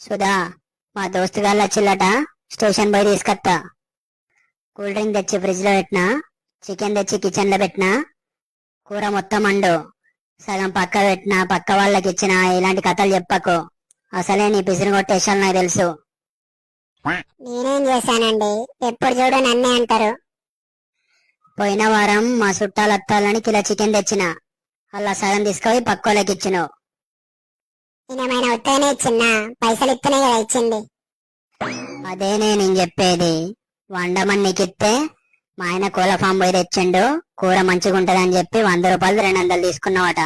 సుధా మా దోస్తు గారు వచ్చిల్లట స్టేషన్ పోయి తీసుకొత్తా. కూల్ డ్రింక్ తెచ్చి ఫ్రిడ్జ్లో పెట్టినా చికెన్ తెచ్చి కిచెన్లో పెట్టినా కూర మొత్తం అండు. సగం పక్క పెట్టినా పక్క వాళ్ళకి ఇచ్చిన ఇలాంటి కథలు చెప్పకు. అసలే నీ పిసిరి కొట్టేసాను నాకు తెలుసు. నేనేం చేశానండి? ఎప్పుడు చూడు నన్నే అంటారు. పోయిన వారం మా చుట్టాలు అత్తాలని కిలో చికెన్ తెచ్చిన. అలా సగం తీసుకొని పక్కోళ్ళకి ఇచ్చినావు. నేనేమైనా ఉత్తగానే ఇచ్చిందా? పైసలు ఇస్తేనే కదా ఇచ్చింది. అదే నేను చెప్పేది. వండమని నీకు ఇస్తే మా ఆయన కోళ్ళ ఫామ్ పోయి తెచ్చిండు. కూర మంచిగా ఉంటదని చెప్పి వంద రూపాయలు రెండు వందలు తీసుకున్నావట.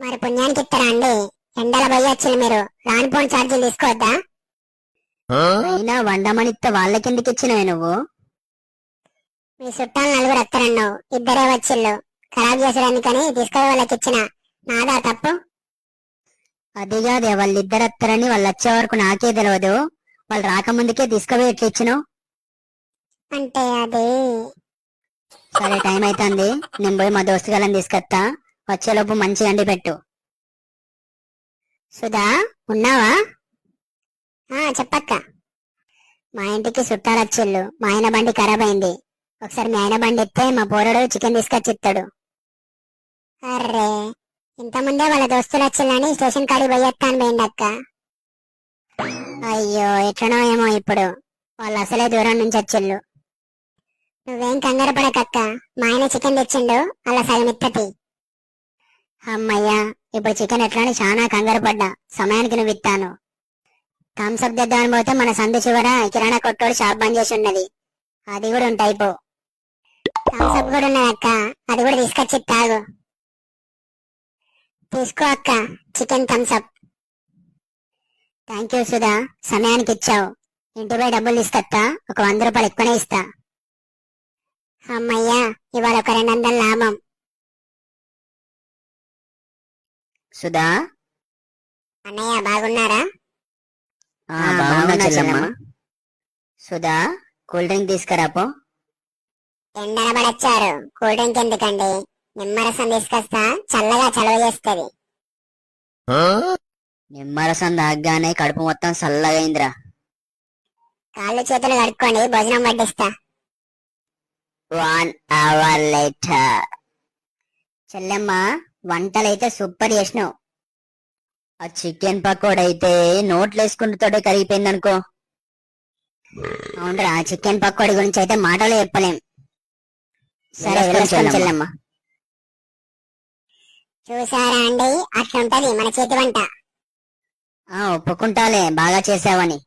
మరి పుణ్యానికి ఇస్తారా అండి? ఎండల పోయొచ్చులు మీరు. రానిపోని ఛార్జీలు తీసుకోవద్దా? అయినా వండమని ఇస్తే వాళ్ళకెందుకు ఇచ్చినవే నువ్వు? మీ చుట్టాలు నలుగురు వస్తారన్నావు. ఇద్దరే వచ్చిళ్ళు. ఖరాబ్ చేసేదానికని తీసుకొని వాళ్ళకి ఇచ్చిన. నాదా తప్పు? అది కాదే వాళ్ళిద్దరు వస్తారని వాళ్ళు వచ్చే వరకు నాకే తెలియదు వాళ్ళు రాకముందుకే తీసుకుపోయి ఎట్లా ఇచ్చినావు అంటే అది సరే టైం అవుతుంది నేను పోయి మా దోస్తు గాలని తీసుకొస్తా వచ్చేలోపు మంచిగా అండి పెట్టు. సుధా ఉన్నావా? ఆ చెప్పక్క. మా ఇంటికి చుట్టాలు వచ్చిళ్ళు మా ఆయన బండి ఖరాబ్ అయింది ఒకసారి మీ ఆయన బండి ఎత్తే మా పోరడు చికెన్ తీసుకొచ్చి ఇస్తాడు అర్రే. ఇంతకుముందే వాళ్ళ దోస్తులు వచ్చిందని స్టేషన్ కాడికి పోయేస్తాను పోయింది అక్క. అయ్యో ఎట్లనో ఏమో ఇప్పుడు. వాళ్ళు అసలే దూరం నుంచి వచ్చిళ్ళు. నువ్వేం కంగారు పడకక్క. మా ఆయన చికెన్ తెచ్చిండు అలా సగం అమ్మయ్యా ఇప్పుడు చికెన్ ఎట్లని చాలా కంగారు పడ్డా. సమయానికి నువ్వు ఇత్తాను. థమ్స్అప్ తెద్దామని పోతే మన సందు చివర కిరాణా కొట్టోడు షాప్ బంద్ చేసి ఉన్నది. అది కూడా ఉంటాయి పో. థమ్స్అప్ కూడా ఉన్నదక్క అది కూడా తీసుకొచ్చి తాగు తీసుకో అక్క. Chicken Thums Up thank you Sudha. సమయానికి ఇచ్చావు. ఇంటిపై డబ్బులు తీసుకొస్తా. ఒక వంద రూపాయలు ఎక్కువనే ఇస్తా. అమ్మయ్యా ఇవాళ ఒక రెండు వందల లాభం. సుధా? అన్నయ్య బాగున్నారా? బాగున్నా చెల్లమ్మ. సుధా కూల్ డ్రింక్ తీసుకురాపో ఎండన పడొచ్చారు. కూల్ డ్రింక్ ఎందుకండి? నిమ్మరసం తీసుకొస్తా చల్లగా చలవ చేస్తుంది. నిమ్మరసం తాగ్గానే కడుపు మొత్తం చల్లగైందిరా. కాళ్ళు చేతులు కడుక్కోండి భోజనం వడ్డిస్తా. One hour later. చెల్లెమ్మ వంటలైతే సూపర్ చేసినావు. ఆ చికెన్ పకోడైతే నోట్లు వేసుకుంటూనే కరిగిపోయింది అనుకో అవునరా చికెన్ పకోడీ గురించి అయితే మాటలు చెప్పలేం. సరే చెల్లెమ్మ. చూసారా అండి? అట్లుంటది మన చేతి వంట. ఆ ఒప్పుకుంటాలే. బాగా చేసావని.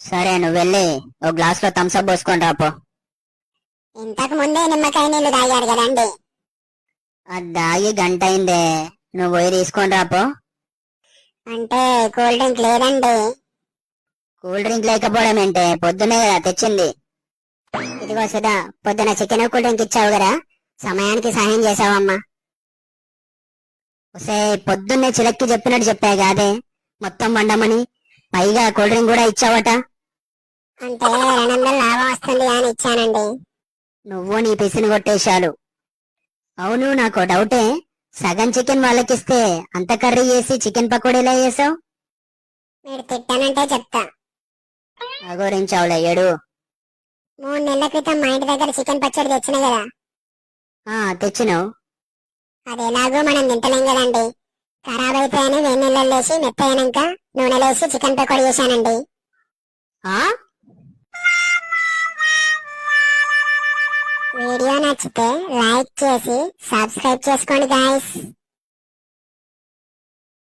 సరే నువ్వు వెళ్ళి ఓ గ్లాస్లో థమ్స్అప్ పోసుకొని రాపో ఇంతకు ముందే నిమ్మకాయ నీళ్ళు తాగారు కదండి. అది దాగి గంట అయిందే నువ్వు పోయి తీసుకొని రాపో అంటే కూల్ డ్రింక్ లేదండి. కూల్ డ్రింక్ లేకపోవడం ఏంటే? పొద్దునే కదా తెచ్చింది. ఇదిగో సుధా పొద్దున చికెన్ కూల్ డ్రింక్ ఇచ్చావు కదా? సమయానికి సహాయం చేసావమ్మా. ఒసే పొద్దున్నే చిలక్కి చెప్పినట్టు చెప్పా కాదే. మొత్తం వండమని. పైగా కూల్ డ్రింక్ కూడా ఇచ్చావట. అంటే రెండు వందలు లాభం వస్తుంది అని ఇచ్చానండి. నువ్వు నీ పిసిని కొట్టేశాలు అవును నాకు డౌటే. సగం చికెన్ వాళ్ళకిస్తే అంత కర్రీ చేసి చికెన్ పకోడీలా చేసావు? మీరు తిట్టానంటే చెప్తా. అగోరించావులే ఏడు. మూడు నెలల క్రితం మా ఇంటి దగ్గర చికెన్ పచ్చడి తెచ్చిన కదా. ఆ తెచ్చినావు. అది ఎలాగో మనం తింటలేం కదండి. ఖరాబ్ అయితే అని వేడి నీళ్ళలో మెత్త అయినాక నూనెలేసి చికెన్ పకోడీ చేశానండి. ఆ? వీడియో నచ్చితే లైక్ చేసి సబ్స్క్రైబ్ చేసుకోండి గాయస్.